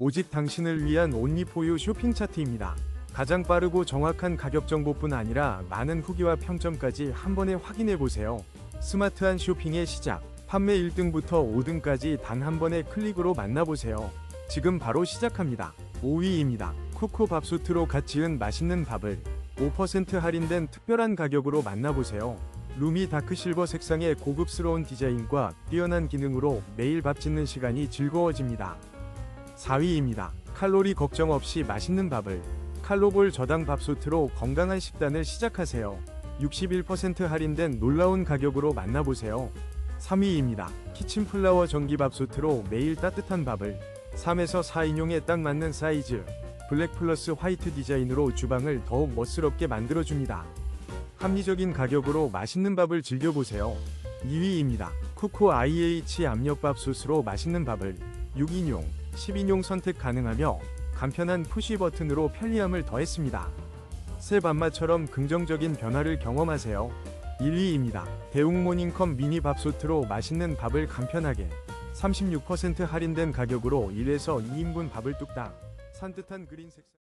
오직 당신을 위한 온리포유 쇼핑 차트입니다. 가장 빠르고 정확한 가격 정보뿐 아니라 많은 후기와 평점까지 한 번에 확인해 보세요. 스마트한 쇼핑의 시작. 판매 1등부터 5등까지 단 한 번의 클릭으로 만나보세요. 지금 바로 시작합니다. 5위입니다. 쿠쿠 밥솥으로 갓 지은 맛있는 밥을 5% 할인된 특별한 가격으로 만나보세요. 루미 다크실버 색상의 고급스러운 디자인과 뛰어난 기능으로 매일 밥 짓는 시간이 즐거워집니다. 4위입니다. 칼로리 걱정 없이 맛있는 밥을 칼로볼 저당 밥솥으로 건강한 식단을 시작하세요. 61% 할인된 놀라운 가격으로 만나보세요. 3위입니다. 키친플라워 전기밥솥으로 매일 따뜻한 밥을 3에서 4인용에 딱 맞는 사이즈 블랙 플러스 화이트 디자인으로 주방을 더욱 멋스럽게 만들어줍니다. 합리적인 가격으로 맛있는 밥을 즐겨보세요. 2위입니다. 쿠쿠 IH 압력밥솥으로 맛있는 밥을 6인용, 10인용 선택 가능하며 간편한 푸시 버튼으로 편리함을 더했습니다. 새 밥맛처럼 긍정적인 변화를 경험하세요. 1위입니다. 대웅 모닝컵 미니 밥솥으로 맛있는 밥을 간편하게 36% 할인된 가격으로 1에서 2인분 밥을 뚝딱 산뜻한 그린 색상